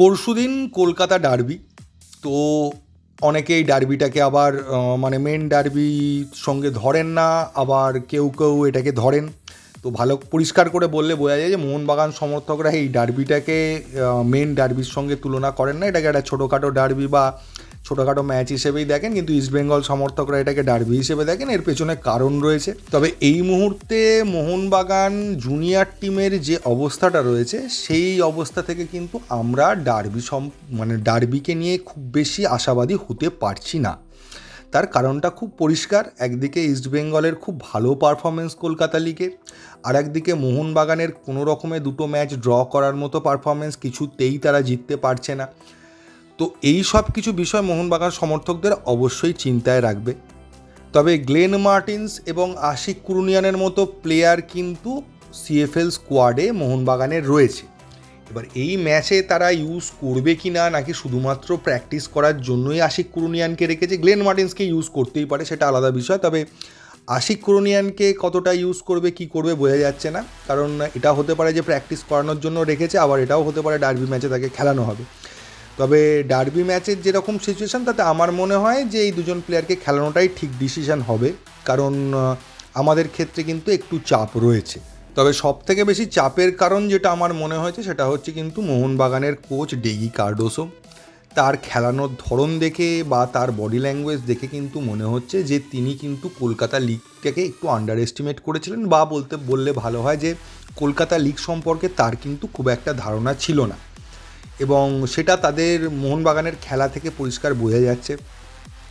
পরশুদিন কলকাতা ডার্বি, তো অনেকেই ডার্বিটাকে আবার মানে মেন ডার্বি সঙ্গে ধরেন না, আবার কেউ কেউ এটাকে ধরেন। তো ভালো পরিষ্কার করে বললে বোঝা যায় যে মোহনবাগান সমর্থকরা এই ডার্বিটাকে মেন ডার্বির সঙ্গে তুলনা করেন না। এটাকে একটা ছোটোখাটো ডার্বি বা ছোটোখাটো ম্যাচ হিসেবেই দেখেন, কিন্তু ইস্টবেঙ্গল সমর্থকরা এটাকে ডার্বি হিসেবে দেখেন, এর পেছনে কারণ রয়েছে। তবে এই মুহূর্তে মোহনবাগান জুনিয়র টিমের যে অবস্থাটা রয়েছে, সেই অবস্থা থেকে কিন্তু আমরা ডার্বি সম মানে ডার্বিকে নিয়ে খুব বেশি আশাবাদী হতে পারছি না। তার কারণটা খুব পরিষ্কার, একদিকে ইস্টবেঙ্গলের খুব ভালো পারফরমেন্স কলকাতা লিগে আর একদিকে মোহনবাগানের কোনো রকমে দুটো ম্যাচ ড্র করার মতো পারফরমেন্স কিছুতেই তারা জিততে পারছে না। তো এই সব কিছু বিষয় মোহনবাগান সমর্থকদের অবশ্যই চিন্তায় রাখবে। তবে গ্লেন মার্টিন্স এবং আশিক কুরুনিয়ানের মতো প্লেয়ার কিন্তু সিএফএল স্কোয়াডে মোহনবাগানের রয়েছে। এবার এই ম্যাচে তারা ইউজ করবে কি না নাকি শুধুমাত্র প্র্যাকটিস করার জন্যই আশিক কুরুনিয়ানকে রেখেছে, গ্লেন মার্টিন্সকে ইউজ করতেই পারে সেটা আলাদা বিষয়। তবে আশিক কুরুনিয়ানকে কতটা ইউজ করবে, কি করবে বোঝা যাচ্ছে না। কারণ এটা হতে পারে যে প্র্যাকটিস করানোর জন্য রেখেছে, আবার এটাও হতে পারে ডার্বি ম্যাচে তাকে খেলানো হবে। তবে ডার্বি ম্যাচের যেরকম সিচুয়েশান তাতে আমার মনে হয় যে এই দুজন প্লেয়ারকে খেলানোটাই ঠিক ডিসিশন হবে। কারণ আমাদের ক্ষেত্রে কিন্তু একটু চাপ রয়েছে। তবে সব থেকে বেশি চাপের কারণ যেটা আমার মনে হয়েছে, সেটা হচ্ছে কিন্তু মোহনবাগানের কোচ ডেগি কার্ডোসো তার খেলানোর ধরন দেখে বা তার বডি ল্যাঙ্গুয়েজ দেখে কিন্তু মনে হচ্ছে যে তিনি কিন্তু কলকাতা লিগটাকে একটু আন্ডার এস্টিমেট করেছিলেন বা বলতে, বললে ভালো হয় যে কলকাতা লিগ সম্পর্কে তার কিন্তু খুব একটা ধারণা ছিল না। এবং সেটা তাদের মোহনবাগানের খেলা থেকে পরিষ্কার বোঝা যাচ্ছে।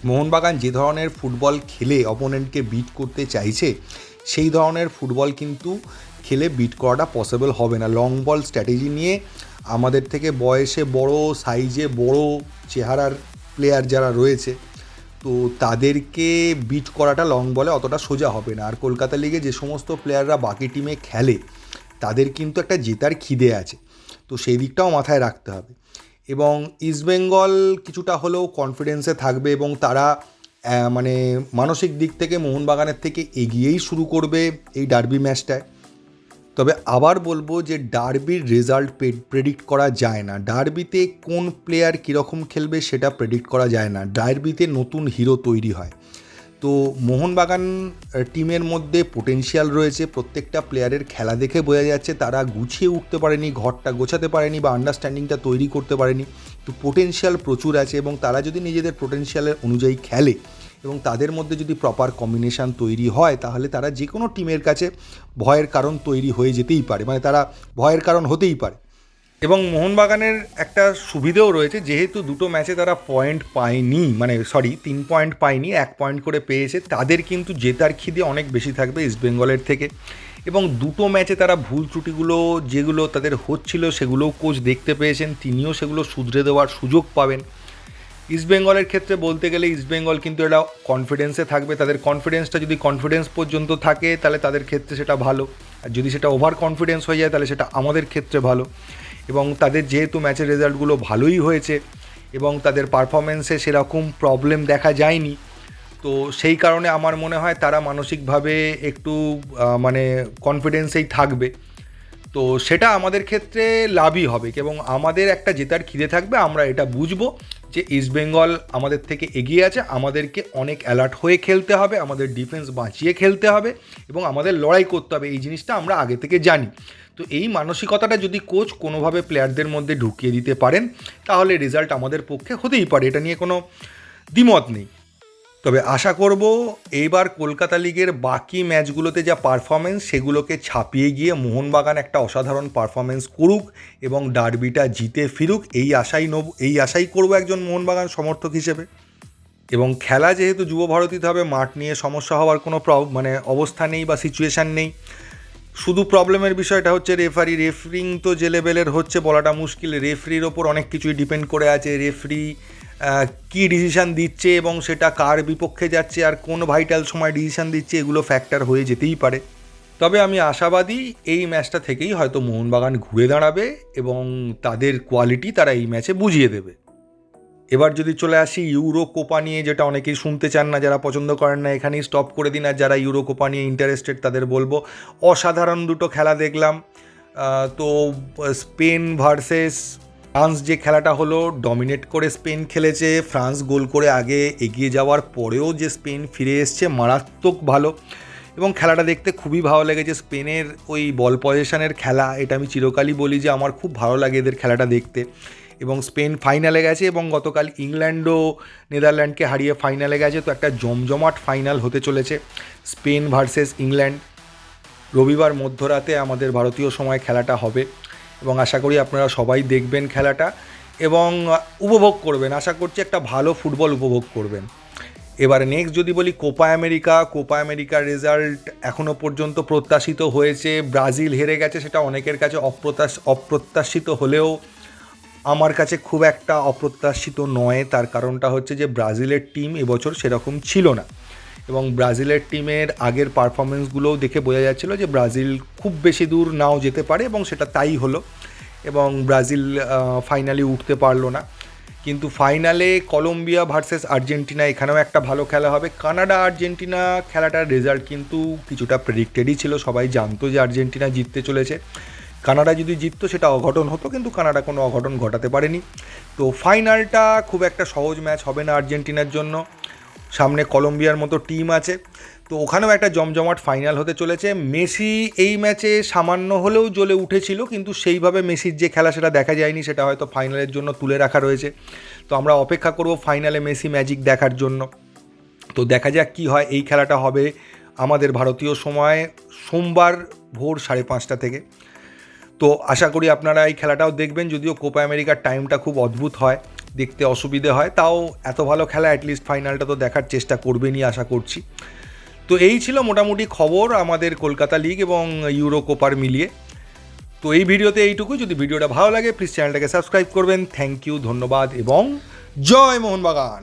মোহনবাগান যে ধরনের ফুটবল খেলে অপোনেন্টকে বিট করতে চাইছে, সেই ধরনের ফুটবল কিন্তু খেলে বিট করাটা পসিবল হবে না। লং বল স্ট্র্যাটেজি নিয়ে আমাদের থেকে বয়সে বড় সাইজে বড় চেহারার প্লেয়ার যারা রয়েছে, তো তাদেরকে বিট করাটা লং বলে অতটা সোজা হবে না। আর কলকাতা লিগে যে সমস্ত প্লেয়াররা বাকি টিমে খেলে, তাদের কিন্তু একটা জেতার খিদে আছে। তো সেই দিকটাও মাথায় রাখতে হবে। এবং ইস্টবেঙ্গল কিছুটা হলেও কনফিডেন্সে থাকবে এবং তারা মানে মানসিক দিক থেকে মোহনবাগানের থেকে এগিয়েই শুরু করবে এই ডার্বি ম্যাচটায় তবে আবার বলব যে ডার্বির রেজাল্ট প্রেডিক্ট করা যায় না। ডার্বিতে কোন প্লেয়ার কীরকম খেলবে সেটা প্রেডিক্ট করা যায় না। ডার্বিতে নতুন হিরো তৈরি হয়। তো মোহনবাগান টিমের মধ্যে পোটেনশিয়াল রয়েছে। প্রত্যেকটা প্লেয়ারের খেলা দেখে বোঝা যাচ্ছে, তারা গুছিয়ে উঠতে পারেনি, ঘরটা গোছাতে পারেনি বা আন্ডারস্ট্যান্ডিংটা তৈরি করতে পারেনি। তো পোটেনশিয়াল প্রচুর আছে এবং তারা যদি নিজেদের পোটেনশিয়ালের অনুযায়ী খেলে এবং তাদের মধ্যে যদি প্রপার কম্বিনেশান তৈরি হয়, তাহলে তারা যে কোনো টিমের কাছে ভয়ের কারণ তৈরি হয়ে যেতেই পারে। মানে তারা ভয়ের কারণ হতেই পারে। এবং মোহনবাগানের একটা সুবিধেও রয়েছে, যেহেতু দুটো ম্যাচে তারা পয়েন্ট পায়নি মানে সরি তিন পয়েন্ট পায়নি, এক পয়েন্ট করে পেয়েছে, তাদের কিন্তু জেতার খিদে অনেক বেশি থাকবে ইস্টবেঙ্গলের থেকে। এবং দুটো ম্যাচে তারা ভুল ত্রুটিগুলো, যেগুলো তাদের হচ্ছিল, সেগুলোও কোচ দেখতে পেয়েছেন, তিনিও সেগুলো শুধরে দেওয়ার সুযোগ পাবেন। ইস্টবেঙ্গলের ক্ষেত্রে বলতে গেলে ইস্টবেঙ্গল কিন্তু এটা কনফিডেন্সে থাকবে, তাদের কনফিডেন্সটা যদি কনফিডেন্স পর্যন্ত থাকে, তাহলে তাদের ক্ষেত্রে সেটা ভালো। আর যদি সেটা ওভার কনফিডেন্স হয়ে যায়, তাহলে সেটা আমাদের ক্ষেত্রে ভালো। এবং তাদের যেহেতু ম্যাচের রেজাল্টগুলো ভালোই হয়েছে এবং তাদের পারফরমেন্সে সেরকম প্রবলেম দেখা যায়নি, তো সেই কারণে আমার মনে হয় তারা মানসিকভাবে একটু মানে কনফিডেন্সেই থাকবে। তো সেটা আমাদের ক্ষেত্রে লাভই হবে এবং আমাদের একটা জেতার খিদে থাকবে, আমরা এটা বুঝব যে ইস্টবেঙ্গল আমাদের থেকে এগিয়ে আছে, আমাদেরকে অনেক অ্যালার্ট হয়ে খেলতে হবে, আমাদের ডিফেন্স বাঁচিয়ে খেলতে হবে এবং আমাদের লড়াই করতে হবে, এই জিনিসটা আমরা আগে থেকে জানি। তো এই মানসিকতাটা যদি কোচ কোনোভাবে প্লেয়ারদের মধ্যে ঢুকিয়ে দিতে পারেন, তাহলে রেজাল্ট আমাদের পক্ষে হতেই পারে। এটা নিয়ে কোনো দ্বিমত নেই। তবে আশা করব এইবার কলকাতা লিগের বাকি ম্যাচগুলোতে যা পারফরমেন্স সেগুলোকে ছাপিয়ে গিয়ে মোহনবাগান একটা অসাধারণ পারফরমেন্স করুক এবং ডার্বিটা জিতে ফিরুক, এই আশাই নব, এই আশাই করব একজন মোহনবাগান সমর্থক হিসেবে। এবং খেলা যেহেতু যুব ভারতীতে হবে, মাঠ নিয়ে সমস্যা হওয়ার কোনো প্র- মানে অবস্থা নেই বা সিচুয়েশান নেই। শুধু প্রবলেমের বিষয়টা হচ্ছে রেফারি রেফারিং তো যে লেভেলের হচ্ছে বলাটা মুশকিল। রেফারির ওপর অনেক কিছুই ডিপেন্ড করে আছে। রেফারি কী ডিসিশান দিচ্ছে এবং সেটা কার বিপক্ষে যাচ্ছে আর কোন ভাইটাল সময় ডিসিশান দিচ্ছে, এগুলো ফ্যাক্টর হয়ে যেতেই পারে। তবে আমি আশাবাদী এই ম্যাচটা থেকেই হয়তো মোহনবাগান ঘুরে দাঁড়াবে এবং তাদের কোয়ালিটি তারা এই ম্যাচে বুঝিয়ে দেবে। এবার যদি চলে আসি ইউরো কোপা নিয়ে, যেটা অনেকেই শুনতে চান না, যারা পছন্দ করেন না, এখানেই স্টপ করে দিন। আর যারা ইউরো কোপা নিয়ে ইন্টারেস্টেড তাদের বলব, অসাধারণ দুটো খেলা দেখলাম। তো, স্পেন ভার্সেস, ফ্রান্স যে খেলাটা হলো ডমিনেট করে স্পেন খেলেছে। ফ্রান্স গোল করে আগে এগিয়ে যাওয়ার পরেও যে স্পেন ফিরে এসছে, মারাত্মক ভালো। এবং খেলাটা দেখতে খুবই ভালো লেগেছে। স্পেনের ওই বল পজিশনের খেলা, এটা আমি চিরকালই বলি যে আমার খুব ভালো লাগে এদের খেলাটা দেখতে। এবং স্পেন ফাইনালে গেছে এবং গতকাল ইংল্যান্ডও নেদারল্যান্ডকে হারিয়ে ফাইনালে গেছে। তো একটা জমজমাট ফাইনাল হতে চলেছে স্পেন ভার্সেস ইংল্যান্ড। রবিবার মধ্যরাতে আমাদের ভারতীয় সময় খেলাটা হবে এবং আশা করি আপনারা সবাই দেখবেন খেলাটা এবং উপভোগ করবেন। আশা করছি একটা ভালো ফুটবল উপভোগ করবেন। এবার নেক্সট যদি বলি কোপা আমেরিকা, কোপা আমেরিকার রেজাল্ট এখনও পর্যন্ত প্রত্যাশিত হয়েছে। ব্রাজিল হেরে গেছে, সেটা অনেকের কাছে অপ্রত্যাশ, অপ্রত্যাশিত হলেও আমার কাছে খুব একটা অপ্রত্যাশিত নয়। তার কারণটা হচ্ছে যে ব্রাজিলের টিম এবছর সেরকম ছিল না। এবং ব্রাজিলের টিমের আগের পারফরমেন্সগুলোও দেখে বোঝা যাচ্ছিল যে ব্রাজিল খুব বেশি দূর নাও যেতে পারে এবং সেটা তাই হলো। এবং ব্রাজিল ফাইনালি উঠতে পারল না। কিন্তু ফাইনালে কলম্বিয়া ভার্সেস আর্জেন্টিনা, এখানেও একটা ভালো খেলা হবে। কানাডা, আর্জেন্টিনা খেলাটার রেজাল্ট কিন্তু কিছুটা প্রেডিক্টেডই ছিল। সবাই জানতো যে আর্জেন্টিনা জিততে চলেছে। কানাডা যদি জিততো সেটা অঘটন হতো, কিন্তু কানাডা কোনো অঘটন ঘটাতে পারেনি। তো ফাইনালটা খুব একটা সহজ ম্যাচ হবে না আর্জেন্টিনার জন্য। সামনে কলম্বিয়ার মতো টিম আছে। তো ওখানেও একটা জমজমাট ফাইনাল হতে চলেছে। মেসি এই ম্যাচে সামান্য হলেও জ্বলে উঠেছিল, কিন্তু সেইভাবে মেসির যে খেলা সেটা দেখা যায়নি, সেটা হয়তো ফাইনালের জন্য তুলে রাখা রয়েছে। তো আমরা অপেক্ষা করব ফাইনালে মেসি ম্যাজিক দেখার জন্য। তো দেখা যাক কী হয়, এই খেলাটা হবে আমাদের ভারতীয় সময় সোমবার ভোর সাড়ে পাঁচটা থেকে। তো আশা করি আপনারা এই খেলাটাও দেখবেন, যদিও কোপা আমেরিকার টাইমটা খুব অদ্ভুত হয়, দেখতে অসুবিধে হয়, তাও এত ভালো খেলা অ্যাটলিস্ট ফাইনালটা তো দেখার চেষ্টা করবেনই আশা করছি। তো এই ছিল মোটামুটি খবর আমাদের কলকাতা লিগ এবং ইউরো কোপার মিলিয়ে। তো এই ভিডিওতে এইটুকু, যদি ভিডিওটা ভালো লাগে প্লিজ চ্যানেলটাকে সাবস্ক্রাইব করবেন থ্যাংক ইউ ধন্যবাদ, এবং জয় মোহনবাগান!